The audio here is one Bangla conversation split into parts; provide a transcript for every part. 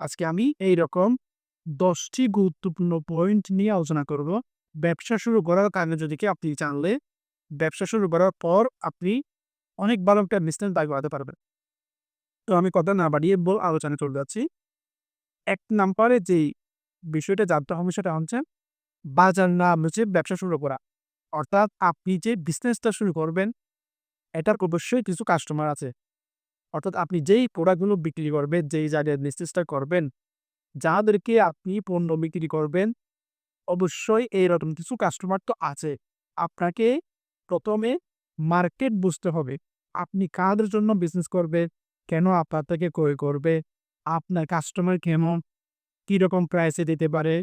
আজকে আমি এই রকম দশটি গুরুত্বপূর্ণ পয়েন্ট নিয়ে আলোচনা করব। ব্যবসা শুরু করার আগে যদি কি আপনি জানলে, ব্যবসা শুরু করার পর আপনি অনেক ভালো একটা বিজনেস দায়ী করাতে পারবেন। তো আমি কথা না বাড়িয়ে বল আলোচনা চলে যাচ্ছি। এক নাম্বারে যেই বিষয়টা জানতে হবে সেটা হচ্ছে, বাজার না বুঝে ব্যবসা শুরু করা। অর্থাৎ আপনি যে বিজনেসটা শুরু করবেন, এটার অবশ্যই কিছু কাস্টমার আছে। অর্থাৎ আপনি যেই প্রোডাক্টগুলো বিক্রি করবেন, যেই জায়গায় বিজনেসটা করবেন, যাদেরকে আপনি পণ্য বিক্রি করবেন, অবশ্যই এইরকম কিছু কাস্টমার তো আছে। আপনাকে প্রথমে মার্কেট বুঝতে হবে, আপনি কাদের জন্য বিজনেস করবে কেন আপনার থেকে ক্রয় করবে, আপনার কাস্টমার কেমন, কীরকম প্রাইসে দিতে পারে,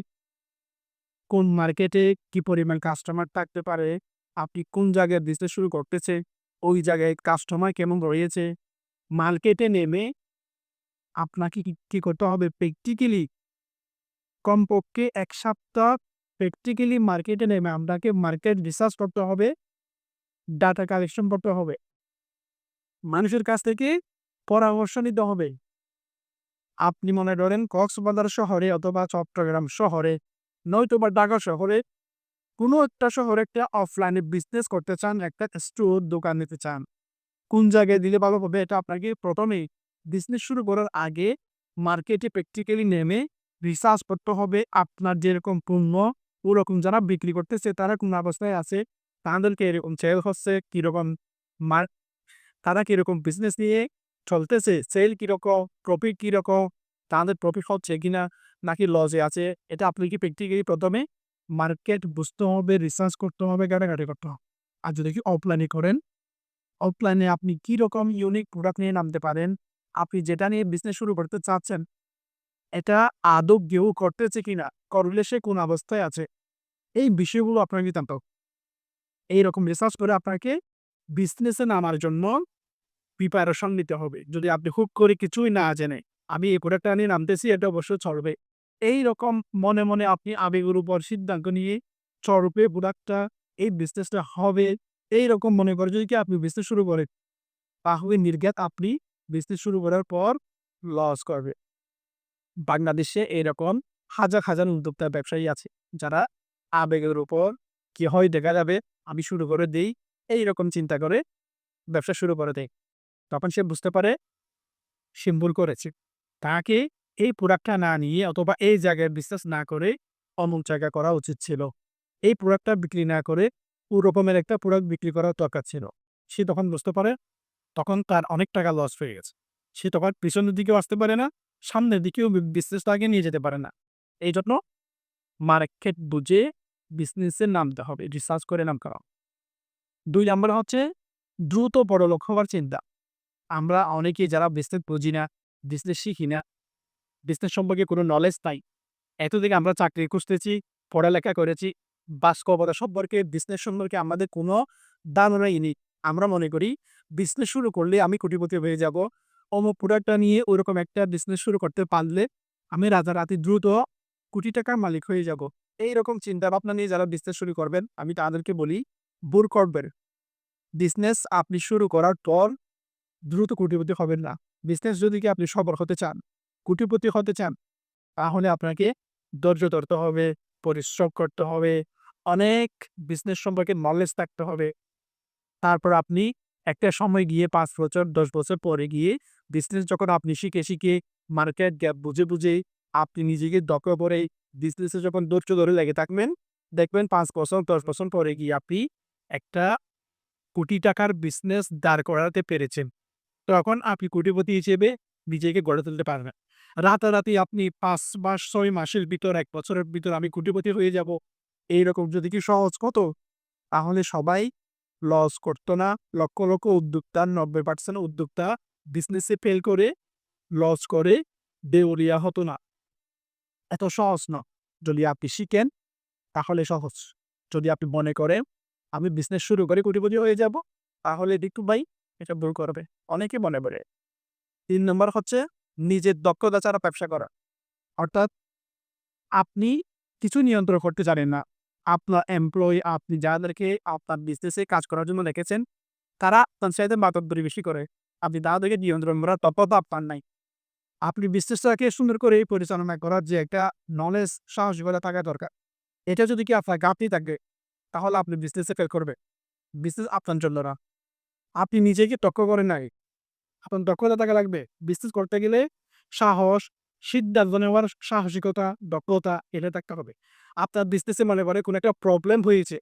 কোন মার্কেটে কি পরিমাণ কাস্টমার থাকতে পারে, আপনি কোন জায়গায় বিজনেস শুরু করতেছে ওই জায়গায় কাস্টমার কেমন রয়েছে মার্কেটে নেমে আপনাকে কি করতে হবে? প্র্যাকটিক্যালি কমপক্ষে এক সপ্তাহ প্র্যাকটিক্যালি মার্কেটে নেমে আপনাকে মার্কেট রিসার্চ করতে হবে ডাটা কালেকশন করতে হবে। মানুষের কাছ থেকে পরামর্শ নিতে হবে। আপনি মনে করেন কক্সবাজার শহরে অথবা চট্টগ্রাম শহরে নয়তো বা ঢাকা শহরে কোনো একটা শহরে একটা অফলাইনে বিজনেস করতে চান, একটা স্টোর দোকান নিতে চান। কোন জায়গায় দিলে ভালো হবে এটা আপনাকে প্রথমে বিজনেস শুরু করার আগে মার্কেটে প্র্যাকটিক্যালি নেমে রিসার্চ করতে হবে আপনার যেরকম পণ্য ওরকম যারা বিক্রি করতেছে তারা কোন অবস্থায় আছে, তাদেরকে এরকম সেল হচ্ছে, কীরকম মার, তারা কীরকম বিজনেস নিয়ে চলতেছে সেল কীরকম প্রফিট কীরকম, তাদের প্রফিট হচ্ছে কিনা নাকি লজে আছে, এটা আপনি কি প্র্যাকটিক্যালি প্রথমে মার্কেট বুঝতে হবে রিসার্চ করতে হবে ঘাটাঘাটি করতে হবে। আর যদি কি অফলাইনে করেন অফলাইনে আপনি কী রকম ইউনিক প্রোডাক্ট নিয়ে নামতে পারেন? আপনি যেটা নিয়ে বিজনেস শুরু করতে চাচ্ছেন, এটা আদৌ কেউ করতেছে কিনা? করলে সে কোন অবস্থায় আছে? এই বিষয়গুলো আপনাকে হবে। এইরকম রিসার্চ করে আপনাকে বিজনেসে নামার জন্য প্রিপারেশন নিতে হবে। যদি আপনি খুব করে কিছুই না জেনে, আমি এই প্রোডাক্টটা নিয়ে নামতেছি, এটা অবশ্যই চলবে। এই রকম মনে মনে আপনি আবেগের উপর সিদ্ধান্ত নিয়ে চলবে প্রোডাক্টটা এই বিজনেসটা হবে এই রকম মনে করে। যদি কি আপনি বিজনেস শুরু করেন, তাহলে নির্ঘাত আপনি বিজনেস শুরু করার পর লস করবে। বাংলাদেশে এরকম হাজার হাজার উদ্যোক্তা ব্যবসায়ী আছে, যারা আবেগের উপর কি হয় দেখা যাবে, আমি শুরু করে দেই এই রকম চিন্তা করে ব্যবসা শুরু করে দেয়। তখন সে বুঝতে পারে, সে ভুল করেছে। তাকে এই প্রোডাক্টটা না নিয়ে অথবা এই জায়গায় বিশ্বাস না করে অমুক জায়গা করা উচিত ছিল। এই প্রোডাক্টটা বিক্রি না করে রকমের একটা প্রোডাক্ট বিক্রি করার দরকার ছিল। সে তখন বুঝতে পারে, তখন তার অনেক টাকা লস হয়ে গেছে। সে তখন পিছনের দিকেও আসতে পারে না, সামনের দিকেও বিজনেসটাকে নিয়ে যেতে পারে না। এই জন্য মার্কেট বুঝে বিজনেসে নামতে হবে রিসার্চ করে নাম করা দুই নম্বর হচ্ছে দ্রুত বড় লক্ষ্য হওয়ার চিন্তা। আমরা অনেকেই যারা বিজনেস বুঝি না বিজনেস শিখি না বিজনেস সম্পর্কে কোনো নলেজ নাই। এতদিকে আমরা চাকরি খুঁজতেছি, পড়ালেখা করেছি বাস্তবতা সম্পর্কে বিজনেস সম্পর্কে আমাদের কোনো ধারণাই নেই। আমরা মনে করি বিজনেস শুরু করলে আমি কোটিপতি হয়ে যাব। অমুক প্রোডাক্টটা নিয়ে ওরকম একটা বিজনেস শুরু করতে পারলে আমি রাতারাতি দ্রুত কোটি টাকার মালিক হয়ে যাব। এই রকম চিন্তা ভাবনা নিয়ে যারা বিজনেস শুরু করবেন, আমি তাদেরকে বলি বুর করবেন বিজনেস আপনি শুরু করার পর দ্রুত কোটিপতি হবেন না। বিজনেস যদি কি আপনি সফল হতে চান, কোটিপতি হতে চান, তাহলে আপনাকে ধৈর্য ধরতে হবে, পরিশ্রম করতে হবে অনেক বিজনেস সম্পর্কে নলেজ থাকতে হবে। তারপর আপনি একটা সময় গিয়ে পাঁচ বছর, দশ বছর পরে গিয়ে বিজনেস যখন আপনি শিখে শিখে মার্কেট গ্যাপ বুঝে বুঝে আপনি নিজেকে দক্ষ পরে বিজনেসে যখন ধৈর্য ধরে লেগে থাকবেন, দেখবেন পাঁচ বছর, দশ বছর পরে গিয়ে আপনি একটা কোটি টাকার বিজনেস দাঁড় করাতে পেরেছেন। তখন আপনি কোটিপতি হিসেবে নিজেকে গড়ে তুলতে পারবেন। রাতারাতি আপনি পাঁচ মাস ছয় মাসের ভিতর, এক বছরের ভিতর আমি কোটিপতি হয়ে যাব। এইরকম যদি কি সহজ কত তাহলে সবাই লস করতো না। লক্ষ লক্ষ উদ্যোক্তা, নব্বই পার্সেন্ট উদ্যোক্তা বিজনেসে ফেল করে লস করে দেউরিয়া হতো না। এত সহজ না। যদি আপনি শিখেন, তাহলে সহজ। যদি আপনি মনে করেন, আমি বিজনেস শুরু করে কোটিপতি হয়ে যাব, তাহলে একটু ভাই, এটা ভুল করবে। অনেকে মনে করে। তিন নম্বর হচ্ছে নিজের দক্ষতা ছাড়া ব্যবসা করা। অর্থাৎ আপনি কিছু নিয়ন্ত্রণ করতে জানেন না। আপনার এমপ্লয়ি আপনি যাদেরকে আপনার বিজনেসে কাজ করার জন্য রেখেছেন তারা আপনার চাইতে মাতব্বরি বেশি করে আপনি তাদেরকে নিয়ন্ত্রণ করার তৎপরতা আপনার নাই আপনি বিজনেসটাকে সুন্দর করে পরিচালনা করার যে একটা নলেজ, সাহসিকতা থাকা দরকার। এটা যদি কি আপনার ঘাটতি থাকে, তাহলে আপনি বিজনেসে ফেল করবে। বিজনেস আপনার জন্য না। আপনি নিজেকে দক্ষ করেন নাই। আপনার দক্ষতা থাকা লাগবে। বিজনেস করতে গেলে সাহস, সিদ্ধান্ত নেওয়ার সাহসিকতা, দক্ষতা এটা থাকতে হবে। আপনার বিজনেসে মনে করে কোনো একটা প্রবলেম হয়েছে।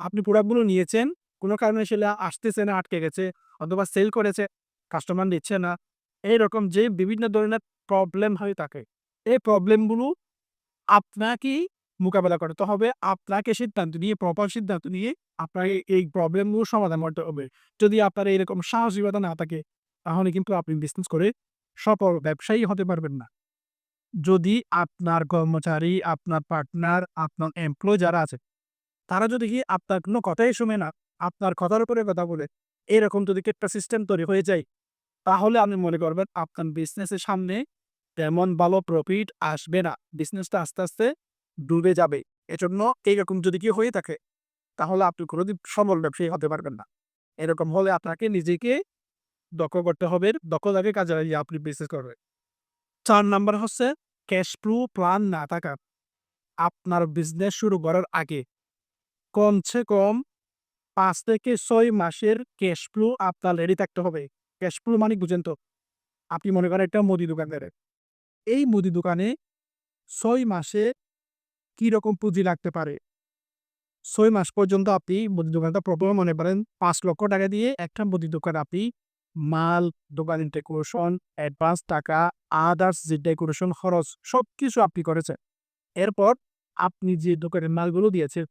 আপনি প্রোডাক্টগুলো নিয়েছেন, কোনো কারণে সেটা আসতেছে না, আটকে গেছে অথবা সেল করেছে, কাস্টমার নিচ্ছে না। এইরকম যে বিভিন্ন ধরনের প্রবলেম হয়ে থাকে। এই প্রবলেমগুলো আপনাকেই মোকাবেলা করতে হবে। আপনাকে সিদ্ধান্ত নিয়ে প্রপার সিদ্ধান্ত নিয়ে আপনাকে এই প্রবলেমগুলো সমাধান করতে হবে। যদি আপনার এরকম সাহসিকতা না থাকে, তাহলে কিন্তু আপনি বিজনেস করে সফল ব্যবসায়ী হতে পারবেন না। যদি আপনার কর্মচারী, আপনার পার্টনার, আপনার এমপ্লয়ি যারা আছে, তারা যদি কি আপনার কোনো কথাই শুনে না, আপনার কথার উপরে কথা বলে, এরকম যদি একটা সিস্টেম তৈরি হয়ে যায়, তাহলে আপনি মনে করবেন আপনার বিজনেসের সামনে তেমন ভালো প্রফিট আসবে না। বিজনেসটা আস্তে, আস্তে ডুবে যাবে। এজন্য এইরকম যদি কি হয়ে থাকে, তাহলে আপনি কোনোদিন সফল ব্যবসায়ী হতে পারবেন না। এরকম হলে আপনাকে নিজেকে দক্ষ করতে হবে। দক্ষতাকে কাজে লাগিয়ে আপনি বিজনেস করবেন। ৪ নাম্বার হচ্ছে ক্যাশ ফ্লো প্ল্যান না থাকা। আপনার বিজনেস শুরু করার আগে কমসে কম পাঁচ থেকে ছয় মাসের ক্যাশ ফ্লো আপনার রেডি থাকতে হবে। ক্যাশ ফ্লো মানে বুঝেন তো? আপনি মনে করেন একটা মুদি দোকানদার। এই মুদি দোকানে ছয় মাসে কীরকম পুঁজি লাগতে পারে? ছয় মাস পর্যন্ত আপনি মুদি দোকানটা প্রথমে মনে করেন ৳৫,০০,০০০ দিয়ে একটা মুদি দোকান আপনি মাল, দোকানের ডেকোরেশন, অ্যাডভান্স টাকা, আদার্স যে ডেকোরেশন খরচ সবকিছু আপনি করেছেন। এরপর আপনি যে দোকানের মালগুলো দিয়েছেন,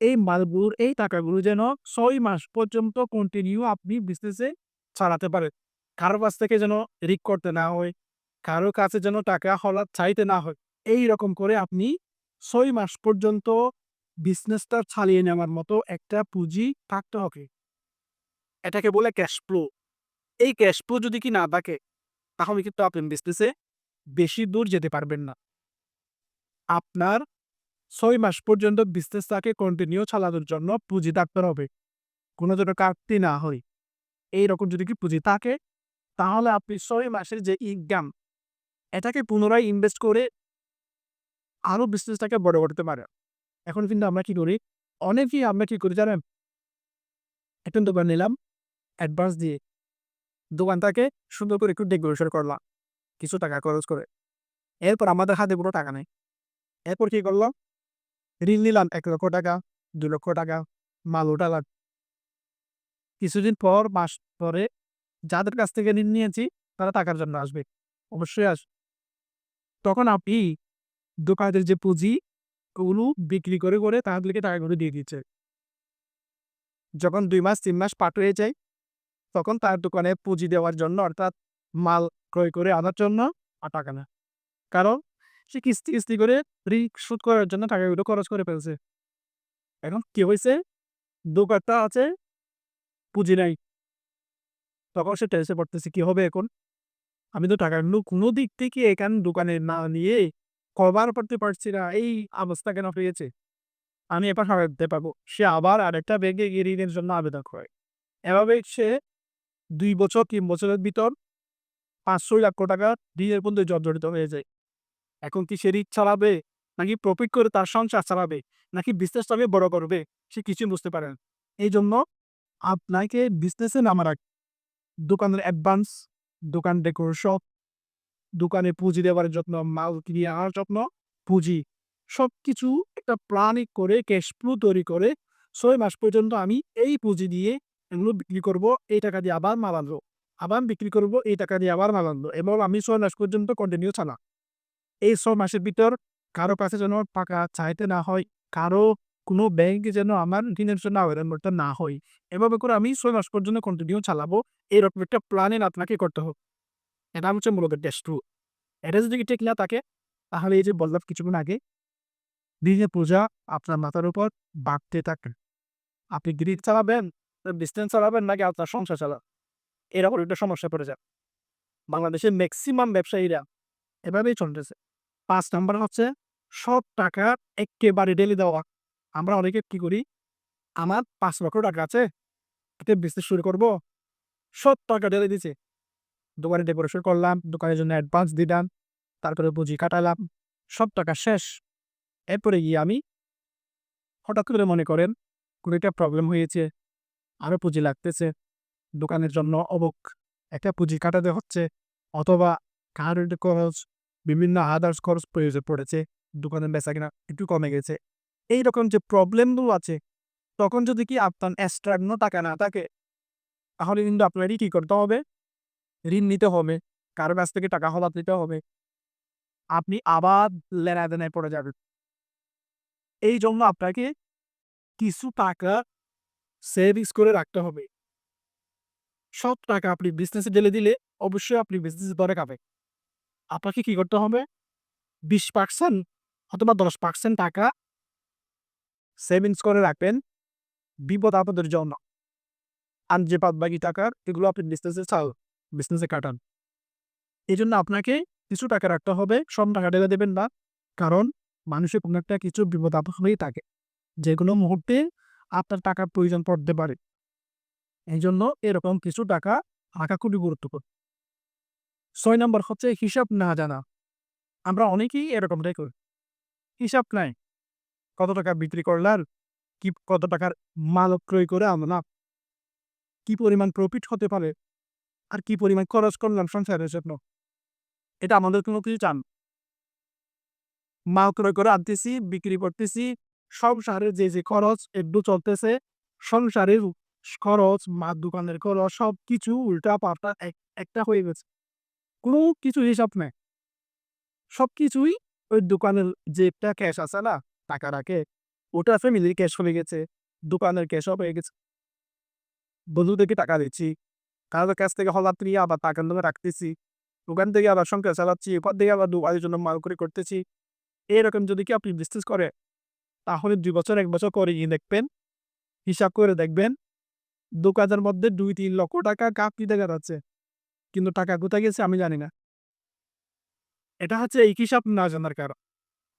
এই মালগুলোর এই টাকাগুলো যেন ছয় মাস পর্যন্ত কন্টিনিউ আপনি বিজনেসে চালাতে পারেন। কারও কাছ থেকে যেন রিক করতে না হয়, কারও কাছে যেন টাকা হলাত চাইতে না হয়। এইরকম করে আপনি ছয় মাস পর্যন্ত বিজনেসটা চালিয়ে নেওয়ার মতো একটা পুঁজি থাকতে হবে। এটাকে বলে ক্যাশ ফ্লো। এই ক্যাশ ফ্লো যদি কি না থাকে, তাহলে কিন্তু আপনি বিজনেসে বেশি দূর যেতে পারবেন না। আপনার ছয় মাস পর্যন্ত বিজনেসটাকে কন্টিনিউ চালানোর জন্য পুঁজি থাকতে হবে। কোনো যেন কাটতি না হয়। এইরকম যদি কি পুঁজি থাকে, তাহলে আপনি ছয় মাসের যে ইনকাম, এটাকে পুনরায় ইনভেস্ট করে আরও বিজনেসটাকে বড় করতে পারেন। এখন কিন্তু আমরা কি করি? অনেকেই আমরা কি করি জানেন? একটা দোকান নিলাম অ্যাডভান্স দিয়ে। দোকানটাকে সুন্দর করে একটু ডেকোরেশন করলাম। কিছু টাকা খরচ করে। এরপর আমাদের হাতে কোনো টাকা নেই। এরপর কি করলাম? ঋণ নিলাম এক লক্ষ টাকা দু লক্ষ টাকা মাল উঠালাম। কিছুদিন পর, মাস পরে যাদের কাছ থেকে ঋণ নিয়েছি, তারা টাকার জন্য আসবে। অবশ্যই আস তখন আপনি দোকানের যে পুঁজি, ওগুলো বিক্রি করে, করে তাদেরকে টাকাগুলো দিয়ে দিচ্ছে। যখন দুই মাস, তিন মাস পার হয়ে যায়, তখন তার দোকানে পুঁজি দেওয়ার জন্য অর্থাৎ মাল ক্রয় করে আনার জন্য আর টাকা না। কারণ সে কিস্তি, কিস্তি করে ঋণ শোধ করার জন্য টাকাগুলো খরচ করে ফেলছে। এখন কি হইছে? দোকানটা আছে, পুঁজি নাই। তখন সে টেনশনে পড়তেছে, কি হবে এখন? আমি তো টাকাগুলো কোনো দিক থেকে এখানে দোকানে না নিয়ে কভার করতে পারছি না। এই অবস্থা কেন হয়েছে? আমি এবার দিতে পারব। সে আবার আরেকটা ব্যাংকে গিয়ে ঋণের জন্য আবেদন করে। এভাবে সে ২ বছর, ৩ বছরের ভিতর ৳৫০০ লাখ টাকা ঋণের মধ্যে জর্জরিত হয়ে যায়। এখন কি সে ঋণ চালাবে? নাকি প্রফিট করে তার সংসার চালাবে? নাকি বিজনেসটাকে বড় করবে? সে কিছুই বুঝতে পারে না। এই জন্য আপনাকে বিজনেসে নামার আগে দোকানের অ্যাডভান্স, দোকান ডেকোরেশন, দোকানে পুঁজি দেওয়ার যত্ন, মাল কিনে আনার যত্ন, পুঁজি সবকিছু একটা প্ল্যানিং করে ক্যাশ ফ্লো তৈরি করে ছয় মাস পর্যন্ত আমি এই পুঁজি দিয়ে এগুলো বিক্রি করব, এই টাকা দিয়ে আবার মাল আনব। আবার বিক্রি করব, এই টাকা দিয়ে আবার মাল আনব এবং আমি ছয় মাস পর্যন্ত কন্টিনিউ চালাবো। এই ৬ মাসের ভিতর কারও কাছে যেন টাকা চাইতে না হয়, কারও কোনো ব্যাংকে যেন আমার ঋণের জন্য আবেদন করতে না হয়। এভাবে করে আমি ছয় মাস পর্যন্ত কন্টিনিউ চালাবো। এরকম একটা প্ল্যানিং আপনাকে করতে হবে। এটা হচ্ছে মূলত ফ্লো। এটা যদি ঠিক না থাকে, তাহলে এই যে বললাম কিছুক্ষণ আগে, ঋণের পূজা আপনার মাথার উপর বাড়তে থাকে। আপনি গ্রিড চালাবেন, বিজনেস চালাবেন নাকি আপনার সংসার চালাবেন? এরকম একটা সমস্যায় পড়ে যান। বাংলাদেশের ম্যাক্সিমাম ব্যবসায়ীরা এভাবেই চলতেছে। ৫ নাম্বার হচ্ছে সব টাকা এক্কেবারে ঢেলে দেওয়া। আমরা অনেকে কি করি? আমার ৳৫,০০,০০০ আছে, একটা বিজনেস শুরু করব। সব টাকা ঢেলে দিছি। দোকানে ডেকোরেশন করলাম দোকানের জন্য অ্যাডভান্স দিলাম তারপরে পুঁজি কাটালাম সব টাকা শেষ এরপরে গিয়ে আমি হঠাৎ করে মনে করেন কোনো একটা প্রবলেম হয়েছে আরও পুঁজি লাগতেছে। দোকানের জন্য অবক একটা পুঁজি কাটাতে হচ্ছে অথবা কারেন্ট খরচ, বিভিন্ন আদার্স খরচ প্রয়োজন পড়েছে, দোকানের বেচা কিনা একটু কমে গেছে। এইরকম যে প্রবলেমগুলো আছে, তখন যদি কি আপনার এক্সট্রা কোনো টাকা না থাকে, তাহলে কিন্তু আপনারই কী করতে হবে? ঋণ নিতে হবে, কারও কাছ থেকে টাকা হলাত নিতে হবে। আপনি আবার লেনাদেনায় পড়ে যাবেন। এই জন্য আপনাকে কিছু টাকা সেভিংস করে রাখতে হবে। সব টাকা আপনি বিজনেসে ঢেলে দিলে অবশ্যই আপনি বিজনেস ধরে খাবে আপনাকে কি করতে হবে? বিশ পার্সেন্ট অথবা দশ পার্সেন্ট টাকা সেভিংস করে রাখবেন বিপদ আপদের জন্য। আর যে বাদ বাকি টাকার এগুলো আপনি বিজনেসে চাল বিজনেসে কাটান। এই জন্য আপনাকে কিছু টাকা রাখতে হবে, সব টাকা ঢেলে দেবেন না। কারণ মানুষের কোনো একটা কিছু বিপদ আপদ হয়েই থাকে। যে কোনো মুহূর্তে আপনার টাকার প্রয়োজন পড়তে পারে। এই জন্য এরকম কিছু টাকা রাখা খুবই গুরুত্বপূর্ণ। ছয় নম্বর হচ্ছে হিসাব না জানা। আমরা অনেকেই এরকমটাই করি। হিসাব নাই। কত টাকা বিক্রি করলাম, কি কত টাকার মাল ক্রয় করে আমরা কি পরিমাণ প্রফিট হতে পারে, আর কি পরিমাণ খরচ করলাম সংসারের জন্য। এটা আমাদের কোনো কিছু চান মাল ক্রয় করে আনতেছি, বিক্রি করতেছি সংসারের যে যে খরচ একটু চলতেছে, সংসারের খরচ মা দোকানের খরচ সব কিছু উল্টা পাল্টা একটা হয়ে গেছে। কোনো কিছু হিসাব নেই। সব কিছুই ওই দোকানের যে একটা ক্যাশ আছে না, টাকা রাখে, ওটা ফ্যামিলির ক্যাশ হয়ে গেছে, দোকানের ক্যাশও হয়ে গেছে। বন্ধুদেরকে টাকা দিচ্ছি, কারোর কাছ থেকে হলাত নিয়ে আবার টাকার নামে রাখতেছি, ওখান থেকে আবার সংখ্যা চালাচ্ছি, ওখান থেকে আবার দুবারের জন্য মাল করে করতেছি। এরকম যদি কি আপনি বিজনেস করে তাহলে দুই বছর, এক বছর করে গিয়ে দেখবেন, হিসাব করে দেখবেন, দোকানের মধ্যে দুই, তিন লক্ষ টাকা কাপড়ি দেখা যাচ্ছে কিন্তু টাকা কোথায় গেছে আমি জানি না। এটা হচ্ছে এই হিসাব না জানার কারণ।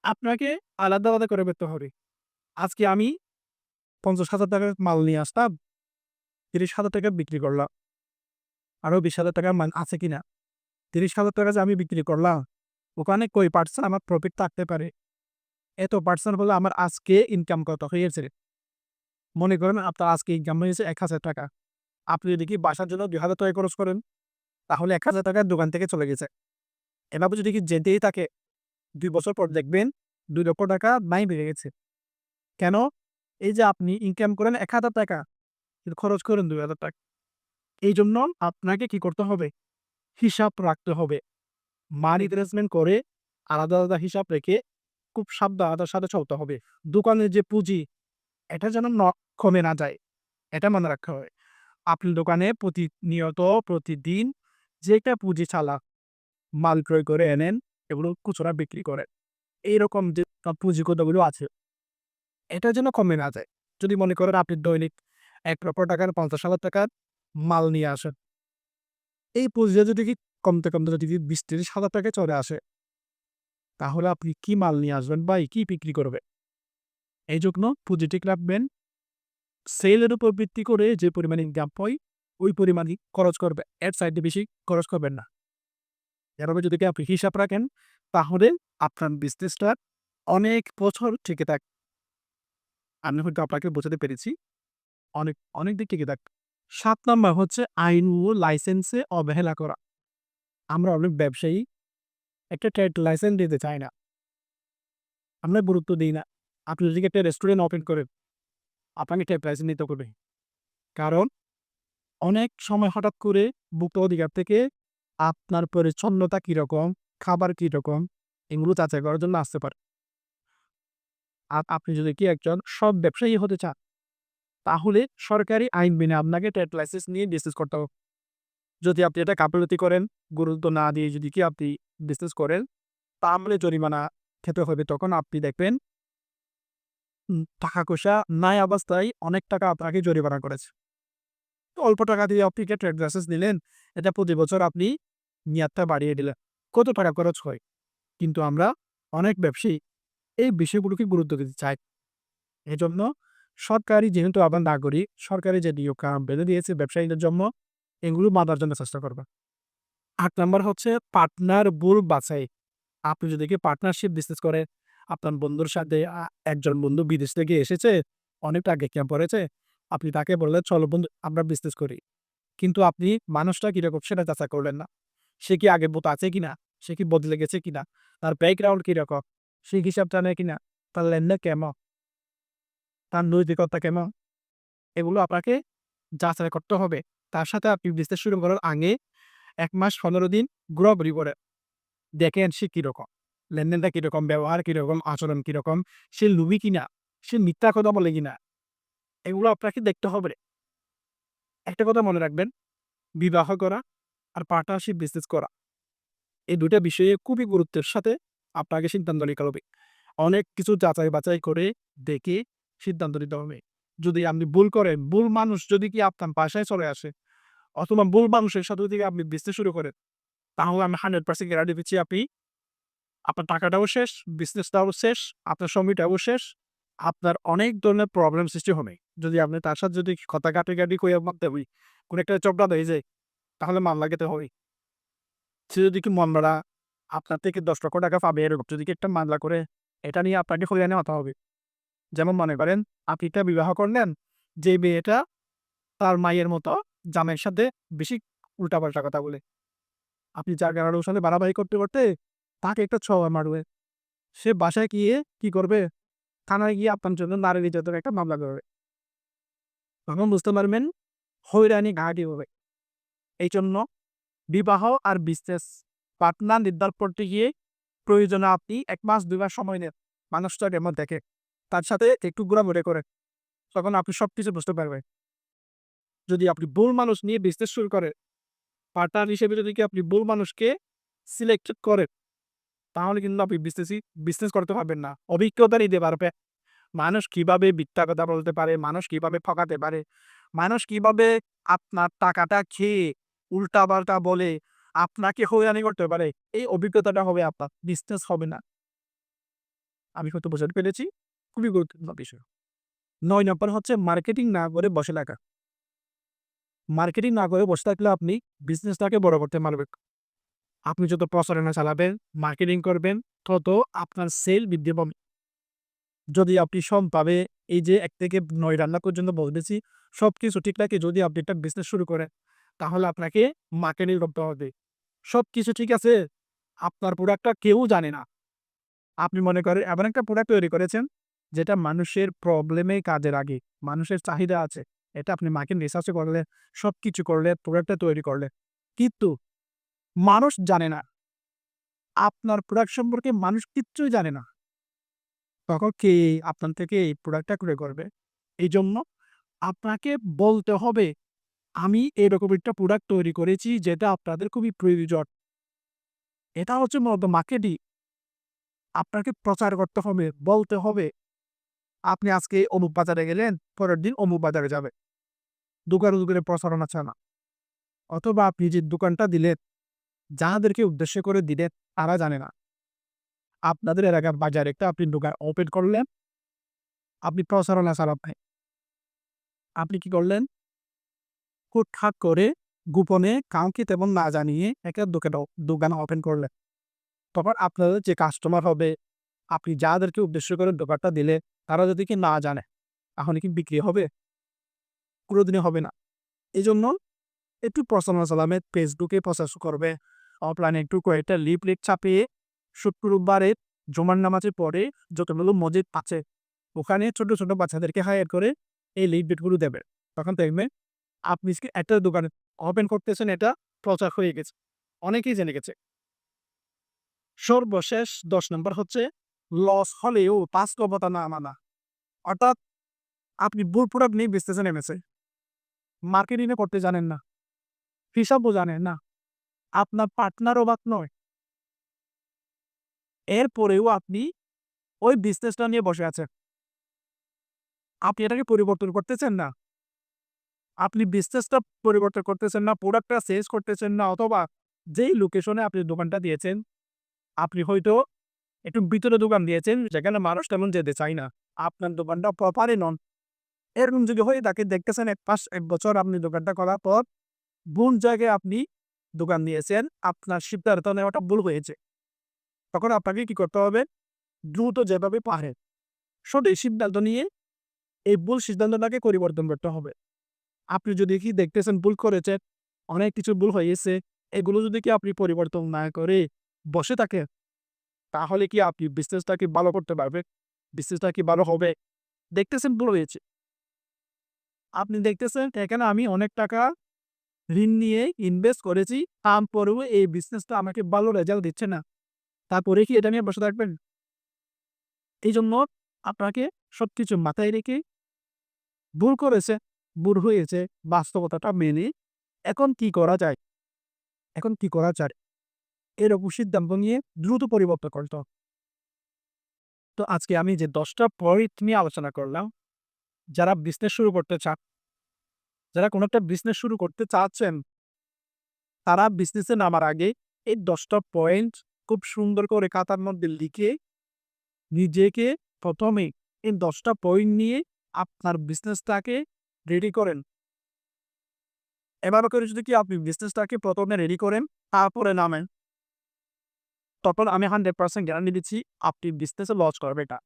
আপনাকে আলাদা আলাদা করে বেরতে হবে। আজকে আমি পঞ্চাশ হাজার টাকার মাল নিয়ে আসতাম তিরিশ হাজার টাকা বিক্রি করলাম। আরও বিশ হাজার টাকা মাল আছে কিনা? তিরিশ হাজার টাকা যে আমি বিক্রি করলাম, ওখানে কই পার্সেন্ট আমার প্রফিট থাকতে পারে? এত পার্সেন্ট হলে আমার আজকে ইনকাম কত? হয়েছে মনে করেন আপনার আজকে ইনকাম হয়েছে এক হাজার টাকা। আপনি যদি কি বাসার জন্য দুই হাজার টাকা খরচ করেন, তাহলে এক হাজার টাকা দোকান থেকে চলে গেছে। এভাবে যদি কি যেতেই থাকে, দুই বছর পর দেখবেন দুই লক্ষ টাকা নাই বেড়ে গেছে। কেন? এই যে আপনি ইনকাম করেন এক হাজার টাকা, কিন্তু খরচ করেন দুই হাজার টাকা। এই জন্য আপনাকে কি করতে হবে? হিসাব রাখতে হবে। মানি ম্যানেজমেন্ট করে আলাদা আলাদা হিসাব রেখে খুব সাবধানতার সাথে চলতে হবে। দোকানের যে পুঁজি, এটা যেন কমে না যায়। এটা মনে রাখতে হবে। আপনি দোকানে প্রতিনিয়ত, প্রতিদিন যে একটা পুঁজি চালা, মাল ক্রয় করে এনেন এগুলো খুচরা বিক্রি করেন। এইরকম যে পুঁজিকতাগুলো আছে, এটা যেন কমে না যায়। যদি মনে করেন আপনি দৈনিক এক লক্ষ টাকার, পঞ্চাশ হাজার টাকার মাল নিয়ে আসেন। এই পুঁজিটা যদি কি কমতে কমতে যদি বিশ তিরিশ হাজার টাকায় চলে আসে তাহলে আপনি কি মাল নিয়ে আসবেন বা কি বিক্রি করবে এই জন্য পুঁজি ঠিক রাখবেন। সেলের উপর ভিত্তি করে যে পরিমাণ ইনকাম হয় ওই পরিমাণই খরচ করবে। এর সাইডে বেশি খরচ করবেন না। এভাবে যদি আপনি হিসাব রাখেন, তাহলে আপনার বিজনেসটা অনেক বছর টিকে থাক। আমি হয়তো আপনাকে বোঝাতে পেরেছি। অনেক অনেক দিক টিকে থাক। সাত নম্বর হচ্ছে আইন ও লাইসেন্সে অবহেলা করা। আমরা অনেক ব্যবসায়ী একটা ট্রেড লাইসেন্স দিতে চাই না। আমরা গুরুত্ব দিই না। আপনি যদি একটা রেস্টুরেন্ট ওপেন করেন, আপনাকে ট্রেড লাইসেন্স নিতে হবে। কারণ, অনেক সময় হঠাৎ করে ভুক্ত অধিকার থেকে আপনার পরিচ্ছন্নতা কীরকম, খাবার কীরকম, এগুলো যাচাই করার জন্য আসতে পারে। আর আপনি যদি কি একজন সব ব্যবসায়ী হতে চান, তাহলে সরকারি আইন মেনে আপনাকে ট্রেড লাইসেন্স নিয়ে বিজনেস করতে হবে। যদি আপনি এটা কাপলতি করেন, গুরুত্ব না দিয়ে যদি কি আপনি বিজনেস করেন, তাহলে জরিমানা খেতে হবে। তখন আপনি দেখবেন টাকা পয়সা নাই অবস্থায় অনেক টাকা আপনাকে জরিমানা করেছে। অল্প টাকা দিয়ে আপনি ট্রেড লাইসেন্স নিলেন, এটা প্রতি বছর আপনি মেয়াদটা বাড়িয়ে দিলেন। কত টাকা খরচ হয়? কিন্তু আমরা অনেক ব্যবসায়ী এই বিষয়গুলোকে গুরুত্ব দিতে চাই। এজন্য সরকারি যেহেতু আবার নাগরিক, সরকারি যে নিয়োগ বেঁধে দিয়েছে ব্যবসায়ীদের জন্য এগুলো মাদার জন্য চেষ্টা করবে আট নাম্বার হচ্ছে পার্টনার ভুল বাছাই আপনি যদি কি পার্টনারশিপ বিজনেস করে আপনার বন্ধুর সাথে একজন বন্ধু বিদেশ থেকে এসেছে, অনেক টাকা ক্যাম্প করেছে। আপনি তাকে বললেন, "চলো বন্ধু আমরা বিজনেস করি।" কিন্তু আপনি মানুষটা কীরকম সেটা যাচাই করলেন না। সে কি আগে বোত আছে কিনা? সে কি বদলে গেছে কিনা? তার ব্যাকগ্রাউন্ড কীরকম? সে হিসাব জানে কিনা? তার লেনদেন কেমন? তার নৈতিকতা কেমন? এগুলো আপনাকে যাচাই করতে হবে। তার সাথে আপনি বিজনেস শুরু করার আগে এক মাস ১৫ দিন ঘোরাঘুরি করেন। দেখেন সে কীরকম? লেনদেনটা কীরকম? ব্যবহার কীরকম? আচরণ কীরকম? সে লোভী কিনা? সে মিথ্যা কথা বলে কিনা? এগুলো আপনাকে দেখতে হবে। একটা কথা মনে রাখবেন, বিবাহ করা আর পার্টনারশিপ বিজনেস করা। এই দুটা বিষয়ে খুবই গুরুত্বের সাথে আপনাকে সিদ্ধান্ত নিতে হবে। অনেক কিছু যাচাই বাছাই করে দেখে সিদ্ধান্ত নিতে হবে। যদি আপনি ভুল করেন, ভুল মানুষ যদি কি আপনার বাসায় চলে আসে অথবা ভুল মানুষের সাথে যদি আপনি বিজনেস শুরু করেন, তাহলে আমি 100% গ্যারান্টি দিচ্ছি আপনি আপনার টাকাটাও শেষ, বিজনেসটাও শেষ, আপনার সময়টাও শেষ। আপনার অনেক ধরনের প্রবলেম সৃষ্টি হবে। যদি আপনি তার সাথে যদি কথা কাটাকাটি কইরা মারতে হই, কোনো একটা ঝগড়া হয়ে যায়, তাহলে মামলা খেতে হবে। সে যদি কি মামলাটা আপনার থেকে ১০ লক্ষ টাকা পাবে এরকম যদি একটা মামলা করে, এটা নিয়ে আপনাকে হয়রানি হতে হবে। যেমন মনে করেন আপনি একটা বিবাহ করলেন, যে মেয়েটা তার মায়ের মতো জামাইয়ের সাথে বেশি উল্টাপাল্টা কথা বলে। আপনি যার ওর সাথে বাড়াবাড়ি করতে, করতে তাকে একটা ছোঁয়া মারবে। সে বাসায় গিয়ে কি করবে? থানায় গিয়ে আপনার জন্য নারী নির্যাতনের একটা মামলা করবে। তখন বুঝতে পারবেন হয়রানি ঘাঁটি হবে। এইজন্য বিবাহ আর বিজনেস পার্টনার নির্ধারণ করতে গিয়ে প্রয়োজনে আপনি এক মাস দুই মাস সময় নেন। মানুষটা কেমন দেখে। তার সাথে একটু ঘোরাঘুরি করেন। তখন আপনি সবকিছু বুঝতে পারবেন। যদি আপনি ভুল মানুষ নিয়ে বিজনেস শুরু করেন, পার্টনার হিসেবে যদি কি আপনি ভুল মানুষকে সিলেক্ট করেন, তাহলে কিন্তু আপনি বিজনেসই বিজনেস করতে পারবেন না। অভিজ্ঞতা নিতে পারবে। মানুষ কীভাবে মিথ্যা কথা বলতে পারে, মানুষ কীভাবে ঠকাতে পারে, মানুষ কীভাবে আপনার টাকাটা খেয়ে উল্টাপাল্টা বলে আপনাকে হয়রানি করতে পারে, এই অভিজ্ঞতাটা হবে আপনার। বিজনেস হবে না। আমি হয়তো বোঝাতে পেরেছি। খুবই গুরুত্বপূর্ণ বিষয়। নয় নম্বর হচ্ছে মার্কেটিং না করে বসে থাকা। মার্কেটিং না করে বসে থাকলে আপনি বিজনেসটাকে বড় করতে পারবেন। আপনি যত প্রচারণা চালাবেন, মার্কেটিং করবেন, তত আপনার সেল বৃদ্ধি পাবে। যদি আপনি সবভাবে এই যে এক থেকে ৯ রান্না পর্যন্ত বলতেছি, সবকিছু ঠিক রাখে যদি আপনি একটা বিজনেস শুরু করেন, তাহলে আপনাকে মার্কেটিং করতে হবে। সবকিছু ঠিক আছে, আপনার প্রোডাক্টটা কেউ জানে না। আপনি মনে করেন এমন একটা প্রোডাক্ট তৈরি করেছেন, যেটা মানুষের প্রবলেমে কাজে লাগে। মানুষের চাহিদা আছে। এটা আপনি মার্কেট রিসার্চ করলে, সবকিছু করলে, প্রোডাক্টটা তৈরি করলে। কিন্তু মানুষ জানে না। আপনার প্রোডাক্ট সম্পর্কে মানুষ কিচ্ছুই জানে না। তখন কে আপনার থেকে এই প্রোডাক্টটা ক্রয় করবে? এই জন্য আপনাকে বলতে হবে, "আমি এরকম একটা প্রোডাক্ট তৈরি করেছি যেটা আপনাদের খুবই প্রয়োজন।" এটা হচ্ছে মূলত মার্কেটিং। আপনাকে প্রচার করতে হবে, বলতে হবে। আপনি আজকে অমুক বাজারে গেলেন, পরের দিন অমুক বাজারে যাবেন। দোকানে, দোকানে প্রচারণা ছাড়া। অথবা আপনি যে দোকানটা দিলেন, যাদেরকে উদ্দেশ্য করে দিলেন, তারা জানে না। আপনাদের এলাকার বাজারে একটা আপনি দোকান ওপেন করলেন। আপনি প্রচারণা চালাবেন। আপনি কি করলেন? হুটহাট করে গোপনে কাউকে তেমন না জানিয়ে একটা দোকান দোকান ওপেন করলেন। তখন আপনাদের যে কাস্টমার হবে, আপনি যাদেরকে উদ্দেশ্য করে দোকানটা দিলে, তারা যদি কি না জানে, তাহলে কি বিক্রি হবে? কোনোদিনই হবে না। এই জন্য একটু প্রচারণা চালাবে, ফেসবুকে প্রচার করবে, অফলাইনে একটু কয়েকটা লিফলেট ছাপিয়ে শুক্রবারে জুমার নামাজের পরে যতগুলো মসজিদ আছে, ওখানে ছোট, ছোট বাচ্চাদেরকে হায়ার করে এই লিফলেটগুলো দেবে। তখন দেখবেন আপনি একটা দোকানে ওপেন করতেছেন এটা প্রচার হয়ে গেছে। অনেকেই জেনে গেছে। সর্বশেষ দশ নম্বর হচ্ছে লস হলেও বাস্তবতা না মানা। অর্থাৎ আপনি ভুল প্রোডাক্ট নিয়ে বিজনেসে নেমেছে। মার্কেটিং ও করতে জানেন না। হিসাবও জানেন না। আপনার পার্টনার অবাক নয়। এরপরেও আপনি ওই বিজনেসটা নিয়ে বসে আছেন। আপনি এটাকে পরিবর্তন করতেছেন না। আপনি বিজনেসটা পরিবর্তন করতেছেন না, প্রোডাক্টটা চেঞ্জ করতেছেন না অথবা যেই লোকেশনে আপনি দোকানটা দিয়েছেন, আপনি হয়তো একটু ভিতরে দোকান দিয়েছেন, যেখানে মানুষ তেমন যেতে চায় না। আপনার দোকানটা প্রপারই নন। এরকম যদি হয়ে তাকে দেখতেছেন এক পাঁচ এক বছর আপনি দোকানটা করার পর, ভুল জায়গায় আপনি দোকান দিয়েছেন আপনার সিদ্ধান্ত নেওয়াটা ভুল হয়েছে। তখন আপনাকে কি করতে হবে? দ্রুত যেভাবে পারে সঠিক সিদ্ধান্ত নিয়ে এই ভুল সিদ্ধান্তটাকে পরিবর্তন করতে হবে। আপনি যদি কি দেখতেছেন ভুল করেছেন অনেক কিছু ভুল হয়েছে এগুলো যদি কি আপনি পরিবর্তন না করে বসে থাকেন তাহলে কি আপনি বিজনেসটা কি ভালো করতে পারবেন? বিজনেসটা কি ভালো হবে? দেখতেছেন ভুল হয়েছে। আপনি দেখতেছেন এখানে আমি অনেক টাকা ঋণ নিয়ে ইনভেস্ট করেছি। তারপরেও এই বিজনেসটা আমাকে ভালো রেজাল্ট দিচ্ছে না। তারপরে কি এটা নিয়ে বসে থাকবেন? এই জন্য আপনাকে সব কিছু মাথায় রেখে ভুল করেছে, ভুল হয়েছে, বাস্তবতাটা মেনে এখন কি করা যায়? এখন কি করা যায়? এরকম সিদ্ধান্ত নিয়ে দ্রুত পরিবর্তন করতে। তো আজকে আমি যে দশটা পয়েন্ট নিয়ে আলোচনা করলাম যারা বিজনেস শুরু করতে চান যারা কোনো একটা বিজনেস শুরু করতে চাচ্ছেন, তারা বিজনেসে নামার আগে এই দশটা পয়েন্ট খুব সুন্দর করে খাতার মধ্যে লিখে নিজেকে প্রথমে এই দশটা পয়েন্ট নিয়ে আপনার বিজনেসটাকে রেডি করেন। এভাবে করে যদি কি আপনি বিজনেসটাকে প্রথমে রেডি করেন, তারপরে নামেন। তখন আমি হান্ড্রেড পার্সেন্ট গ্যারান্টি দিচ্ছি, আপনি বিজনেসে লস করবে এটা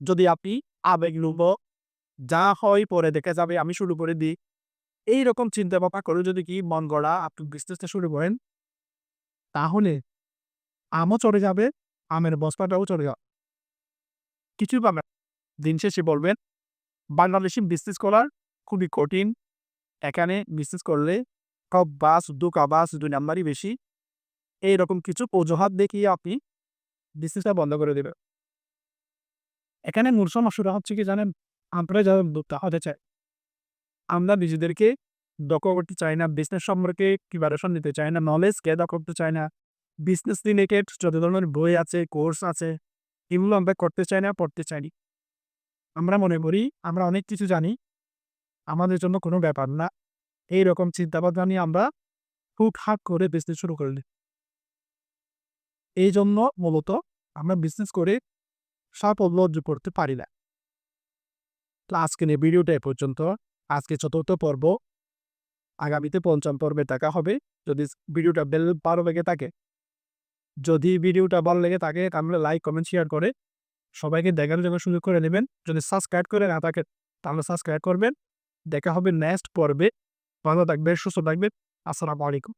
যদি আপনি আবেগ লুব যা হয় পরে দেখা যাবে, আমি শুরু করে দিই। এইরকম চিন্তা ভাবনা করে যদি কি মন গড়া আপনি বিজনেসটা শুরু করেন, তাহলে আমও চলে যাবে, আমের বস্তাটাও চলে যাবে। কিছু পাবেন দিন শেষে বলবেন, বাংলাদেশি বিজনেস করার খুবই কঠিন। এখানে বিজনেস করলে সব বাস, দুকা বাস, দুই নাম্বারই বেশি। এইরকম কিছু অজুহাত দেখিয়ে আপনি বিজনেসটা বন্ধ করে দেবে এখানে মূল সমস্যাটা হচ্ছে কি জানেন? আমরা যারা উদ্যোক্তা হতে চাই, আমরা নিজেদেরকে দক্ষ করতে চাই না বিজনেস সম্পর্কে প্রিপারেশন নিতে চাই না নলেজ গ্যাদার করতে চাই না বিজনেস রিলেটেড যত ধরনের বই আছে কোর্স আছে, এগুলো আমরা করতে চাই না, পড়তে চাইনি আমরা মনে করি, আমরা অনেক কিছু জানি, আমাদের জন্য কোনো ব্যাপার না। এইরকম চিন্তাভাবনা নিয়ে আমরা হুক হাক করে বিজনেস শুরু করলি এই জন্য মূলত আমরা বিজনেস করে সাফল্য করতে পারি না। আজকে নিয়ে ভিডিওটা এ পর্যন্ত। আজকে চতুর্থ পর্ব। আগামীতে পঞ্চম পর্বে দেখা হবে। যদি ভিডিওটা বেল ভালো লেগে থাকে, যদি ভিডিওটা ভালো লেগে থাকে, তাহলে লাইক কমেন্ট শেয়ার করে সবাইকে দেখার জন্য সুযোগ করে নেবেন। যদি সাবস্ক্রাইব করে না থাকে তাহলে সাবস্ক্রাইব করবেন। দেখা হবে নেক্সট পর্বে। ভালো থাকবে সুস্থ থাকবেন। আসসালামু আলাইকুম।